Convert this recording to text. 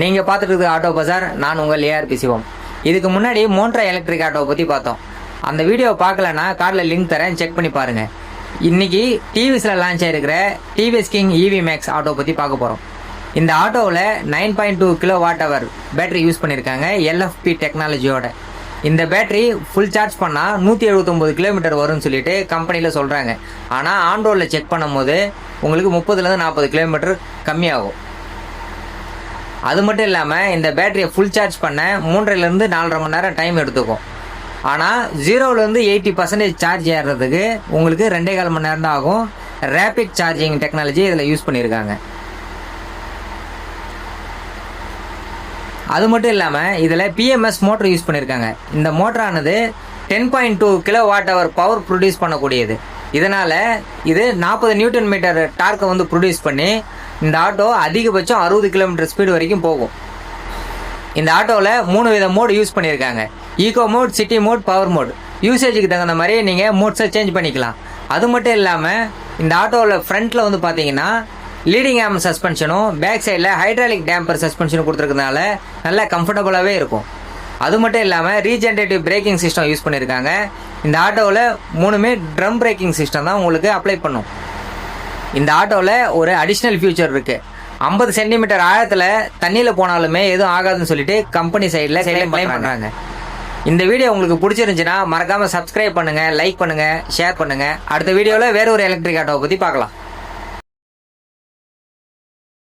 நீங்கள் பார்த்துட்டு இருக்கிற ஆட்டோ பஜார் நான் உங்கள் ஏஆர்பி சிவம். இதுக்கு முன்னாடி மோன்ட்ரா எலக்ட்ரிக் ஆட்டோவை பற்றி பார்த்தோம். அந்த வீடியோவை பார்க்கலன்னா கார்டில் லிங்க் தரேன் செக் பண்ணி பாருங்கள் இன்னைக்கு டிவிஸில் launch ஆயிருக்கிற TVS King EV Max auto பற்றி பார்க்க போகிறோம் இந்த ஆட்டோவில் nine point two kilowatt hour battery use பண்ணியிருக்காங்க எல்எஃப்பி டெக்னாலஜியோட இந்த பேட்டரி ஃபுல் சார்ஜ் பண்ணால் நூற்றி எழுபத்தொம்போது கிலோமீட்டர் வரும்னு சொல்லிட்டு கம்பெனியில் சொல்கிறாங்க ஆனால் ஆன் ரோடில் செக் பண்ணும்போது உங்களுக்கு முப்பதுலேருந்து நாற்பது கிலோமீட்டர் கம்மியாகும். அது மட்டும் இல்லாமல் இந்த பேட்டரியை ஃபுல் சார்ஜ் பண்ண மூன்றரைலேருந்து நாலரை மணி நேரம் டைம் எடுத்துக்கும். ஆனால் ஜீரோவிலேருந்து எயிட்டி பர்சன்டேஜ் சார்ஜ் ஏறுறதுக்கு உங்களுக்கு ரெண்டே கால் மணி நேரம் தான் ஆகும். ரேபிட் சார்ஜிங் டெக்னாலஜி இதில் யூஸ் பண்ணியிருக்காங்க அது மட்டும் இல்லாமல் இதில் பிஎம்எஸ் மோட்டர் யூஸ் பண்ணியிருக்காங்க இந்த மோட்டரானது ten point two kilowatt hour power produce பண்ணக்கூடியது. இதனால் இது நாற்பது நியூட்டன் மீட்டர் டார்க்கை வந்து ப்ரொடியூஸ் பண்ணி இந்த ஆட்டோ அதிகபட்சம் அறுபது கிலோமீட்டர் ஸ்பீடு வரைக்கும் போகும். இந்த ஆட்டோவில் மூணு வித மோட் யூஸ் பண்ணியிருக்காங்க. Eco mode city mode power mode யூசேஜுக்கு தகுந்த மாதிரி நீங்கள் மோட்ஸை சேஞ்ச் பண்ணிக்கலாம். அது மட்டும் இல்லாமல் இந்த ஆட்டோவில் ஃப்ரண்ட்டில் வந்து பார்த்தீங்கன்னா லீடிங் ஆம் சஸ்பென்ஷனும் பேக் சைடில் ஹைட்ராலிக் டேம்பர் சஸ்பென்ஷனும் கொடுத்துருக்கனால நல்லா கம்ஃபர்டபுளாகவே இருக்கும். அது மட்டும் இல்லாமல் ரீஜென்ரேட்டிவ் பிரேக்கிங் சிஸ்டம் யூஸ் பண்ணியிருக்காங்க. இந்த ஆட்டோவில் மூணுமே ட்ரம் பிரேக்கிங் சிஸ்டம் தான் உங்களுக்கு அப்ளை பண்ணும். இந்த ஆட்டோவில் ஒரு அடிஷ்னல் ஃபியூச்சர் இருக்குது ஐம்பது சென்டிமீட்டர் ஆழத்தில் தண்ணியில் போனாலுமே எதுவும் ஆகாதுன்னு சொல்லிட்டு கம்பெனி சைடில் க்ளைம் பண்ணுறாங்க இந்த வீடியோ உங்களுக்கு பிடிச்சிருந்துச்சுன்னா மறக்காமல் சப்ஸ்கிரைப் பண்ணுங்கள் லைக் பண்ணுங்கள் ஷேர் பண்ணுங்கள் அடுத்த வீடியோவில் வேற ஒரு எலக்ட்ரிக் ஆட்டோவை பற்றி பார்க்கலாம்.